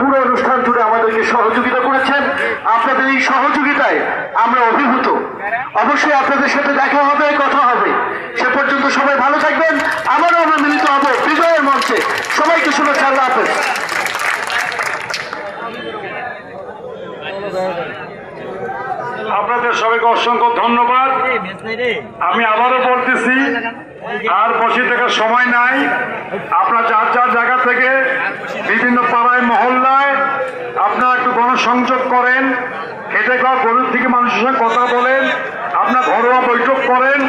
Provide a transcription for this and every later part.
পুরো অনুষ্ঠান জুড়ে আমাদেরকে সহযোগিতা করেছেন। আপনাদের এই সহযোগিতায় আমরা অভিভূত। অবশ্যই আপনাদের সাথে দেখা হবে, কথা হবে। সে পর্যন্ত সবাই ভালো থাকবেন। আবারও আমরা মিলিত হব বিজয়ের মঞ্চে। সবাইকে শুভেচ্ছা, আল্লাহ হাফেজ। আপনাদের সবাইকে অসংখ্য ধন্যবাদ। আমি আবারও বলতেছি আর বসে থাকার সময় নাই। আপনার যার যার জায়গা থেকে বিভিন্ন পাড়ায়, মহল্লায় আপনারা একটু গণসংযোগ করেন। খেটে খাওয়া গরিব থেকে মানুষের সঙ্গে কথা বলেন। আপনার ঘরোয়া বৈঠক করেন।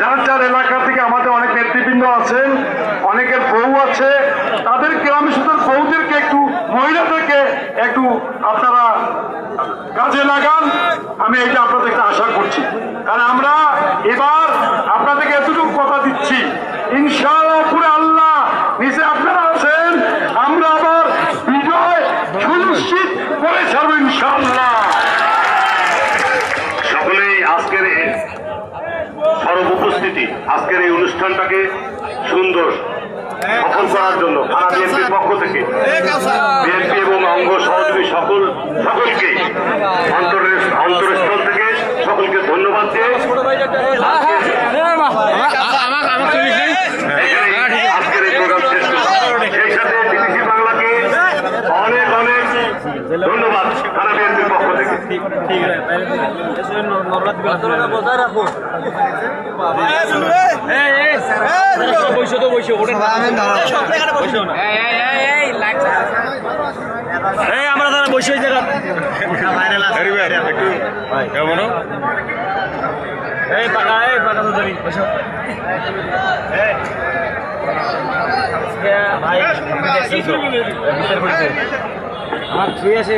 যার যার এলাকা থেকে আমাদের অনেক নেতৃবৃন্দ আছেন, অনেকের বউ আছে। তাদেরকে আমি শুধু বউদেরকে একটু, মহিলাদেরকে একটু আপনারা কাজে লাগান। আমি এইটা আপনাদেরকে আশা করছি। কারণ আমরা এবার আপনাদেরকে এতটুকু কথা দিচ্ছি ইনশাআল্লাহ পুরে আল্লাহ নিচে আপনারা আছেন আমরা আবার বিজয় সুনিশ্চিত করে ছাড়বো ইনশাআল্লাহ সকলেই আজকের এই সর্ব উপস্থিতি আজকের এই অনুষ্ঠানটাকে সুন্দর সফল করার জন্য থানা বিএনপির পক্ষ থেকে। বিএনপি এবং অঙ্গ সহযোগী সকল সকলকে অন্তরস্থল থেকে সকলকে ধন্যবাদ দিয়ে এখানেই আজকের এই প্রোগ্রাম শেষ করছি। সেই সাথে বিবিসি বাংলাকে অনেক অনেক ধন্যবাদ থানা বিএনপির পক্ষ থেকে। আমরা তারা পাকা তো ধরি বসো ভাই আপনি দেখছেন তো বিচার করতে আমার ছুঁয়ে আছে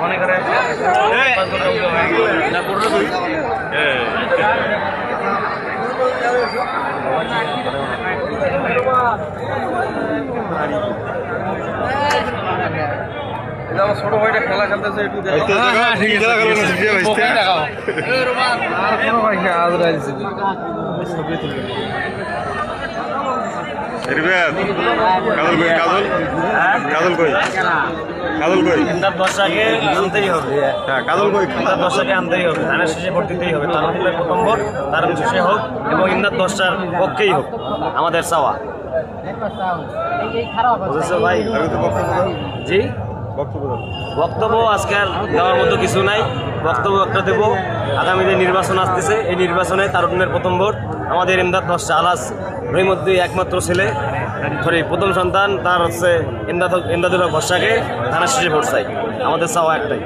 মনে করে না หรือว่าอาหารก่อนไงที่จะ ছোট ভাইটা খেলা খেলতেছে একটু কাজল কই কাজল? কাজল কই? কাজল কই? ইন্দার দশটাকে আনতেই হবে। হ্যাঁ কাজল কই? ইন্দার দশটাকে আনতেই হবে। ধানের শেষে ভোট দিতেই হবে। তার প্রথম ভোট তার শেষে হোক এবং ইন্দার দশটার পক্ষেই হোক। আমাদের চাওয়া। বুঝেছ ভাই জি? বক্তব্য আজকাল দেওয়ার মতো কিছু নাই। বক্তব্য একটা দেবো। আগামী যে নির্বাচন আসতেছে। এই নির্বাচনে তারুণ্যের প্রথম ভোট আমাদের ইমদাদ হচ্ছে আলাস মধ্যে একমাত্র ছেলে। সরি, প্রথম সন্তান, তার হচ্ছে ইমদাদ ইমদাদুল হক ভরসাকে থানা শেষে ভোট চাই। আমাদের চাওয়া একটাই।